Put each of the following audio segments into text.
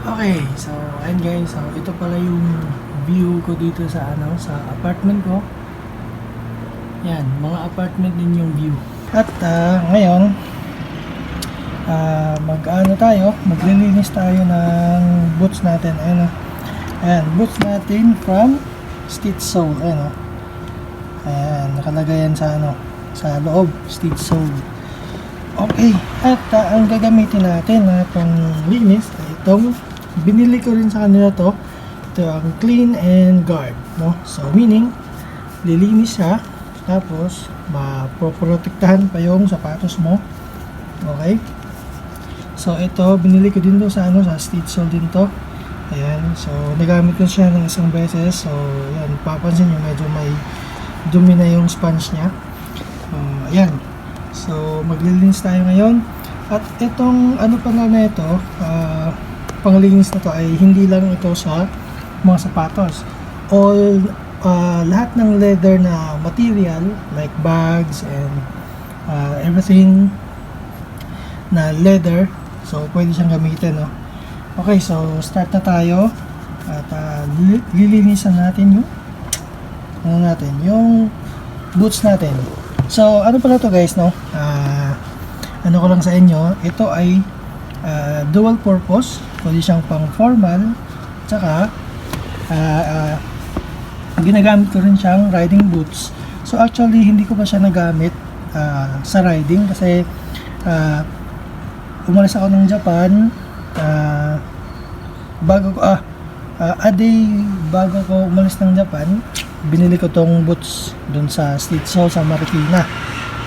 Okay, so and guys, so ito pala yung view ko dito sa ano sa apartment ko. Yan, mga apartment din yung view. At ah, ngayon, ah, mag-ano tayo, maglilinis tayo ng boots natin. Ayun oh. Ayan, boots natin from Stitch Soul. Ayun oh. Ayan, nakalagay yan sa ano, sa loob, Stitch Soul. Okay, at ah, ang gagamitin natin na pang linis ay itong binili ko rin sa kanila to. Ito ang clean and guard, no? So meaning lilinis siya tapos mapoprotektahan pa yung sapatos mo. Okay? So ito binili ko din to sa ano sa Stitch Soul din to. Ayan, so nagamit ko siya ng isang beses. So yan, papansin nyo medyo may dumi na yung sponge niya. Uh, ayan, So, maglilinis tayo ngayon. At itong ano pala na ito, ah, panglinis na to ay hindi lang ito sa mga sapatos. All, ah, lahat ng leather na material, like bags and ah, everything na leather, so pwede siyang gamitin, no? Okay, so start na tayo. At li- lilinisan natin yung ano natin, yung boots natin. So, ano pala to guys, no? Ah, ano ko lang sa inyo, ito ay ah, dual purpose. Pwede siyang pang formal, tsaka ah, ah, ginagamit ko rin siyang riding boots. So, actually, hindi ko pa siya nagamit ah, sa riding kasi ah, umalis ako ng Japan ah, bago ko ah, ah, a day bago ko umalis ng Japan binili ko tong boots dun sa Stitch Soul sa Marikina.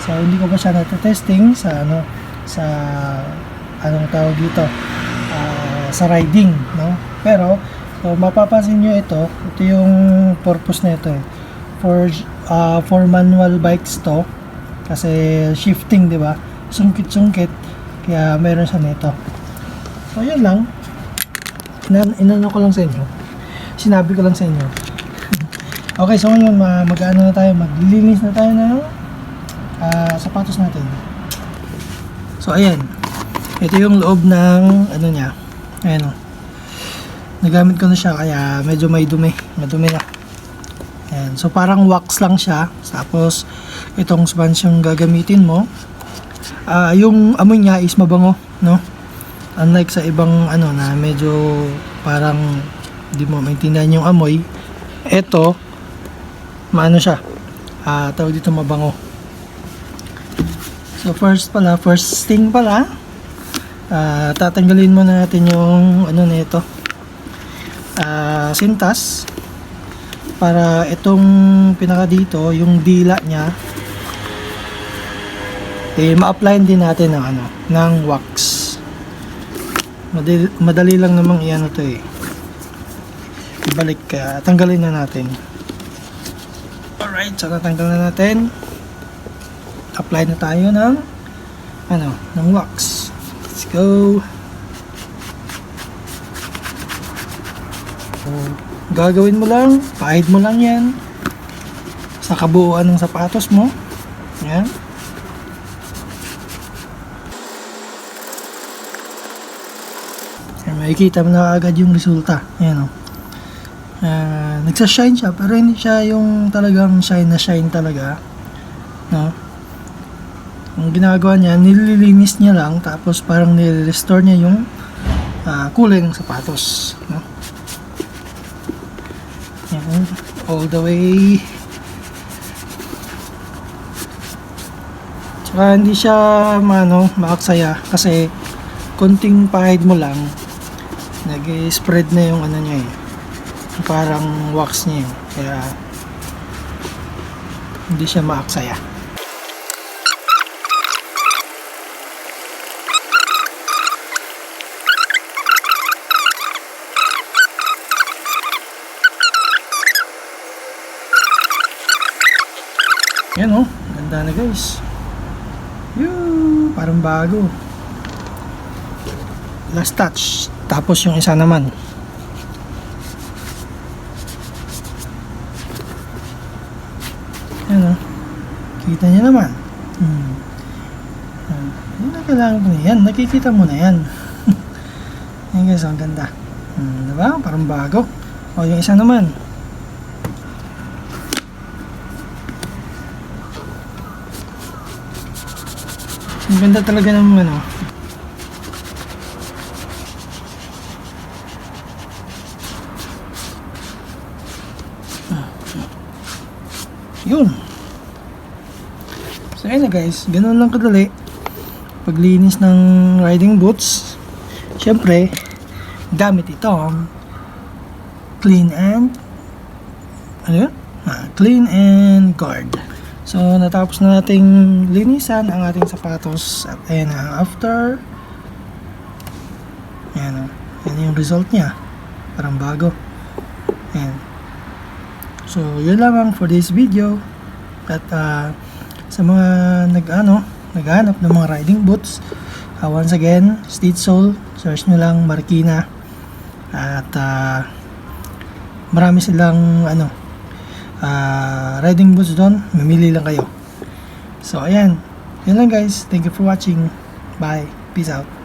So hindi ko pa siya natetesting sa ano sa anong tawag dito ah, sa riding, no? Pero so, mapapansin nyo ito, ito yung purpose na ito eh. For ah, for manual bikes to kasi shifting, di ba? Sungkit-sungkit kaya meron siya nito. So yun lang. Inan inano ko lang sa inyo. Sinabi ko lang sa inyo. Okay, so ngayon ma mag-ano na tayo, maglilinis na tayo ng ah, sapatos natin. So ayan. Ito yung loob ng ano niya. Ayan o. Nagamit ko na siya kaya medyo may dumi. Madumi na. Ayan. So parang wax lang siya. Tapos itong sponge yung gagamitin mo. Ah, yung amoy niya is mabango, no? Unlike sa ibang ano na medyo parang hindi mo maintindihan yung amoy. Ito, maano siya ah tawag dito mabango so first pala first thing pala ah tatanggalin muna natin yung ano nito ah sintas. Para itong pinaka dito yung dila niya eh ma-applyan din natin ng ano ng wax. Madali, madali lang namang iyan to eh. Ibalik ka tanggalin na natin. Alright, so tatanggal na natin. Apply na tayo ng ano, ng wax. Go. So, gagawin mo lang, pahid mo lang yan sa kabuuan ng sapatos mo. Yan. Yan, makikita mo na agad yung resulta. Ayan o. Ah, nagsa-shine siya pero hindi siya yung talagang shine na shine talaga no ang ginagawa niya nililinis niya lang tapos parang nire-restore niya yung ah, kulay ng sapatos no Yan, all the way tsaka hindi siya mano makaksaya kasi konting pahid mo lang nag-spread na yung ano niya eh parang wax niya yun. Kaya hindi siya maaksaya. Yan oh, ganda na guys. Yoo, parang bago. Last touch. Tapos yung isa naman. Ano? Kita niya naman. Hmm. Hindi na kailangan ko na yan. Nakikita mo na yan. Yan guys, ang ganda. Hmm, diba? Parang bago. O, yung isa naman. Ang ganda talaga ng ano. Yun. So ayun na guys, ganun lang kadali. Paglinis ng riding boots. Siyempre, gamit itong clean and ano yun? Ah, clean and guard. So, natapos na nating linisan ang ating sapatos. At ayan na, after, ayan na, yan yung result niya. Parang bago. Ayan. So, yun lamang for this video. At ah, sa mga nag-ano, naghanap ng mga riding boots, ah, once again, Stitch Soul, search nyo lang Marikina. At ah, marami silang ano, ah, riding boots doon, mamili lang kayo. So, ayan. Yun lang guys. Thank you for watching. Bye. Peace out.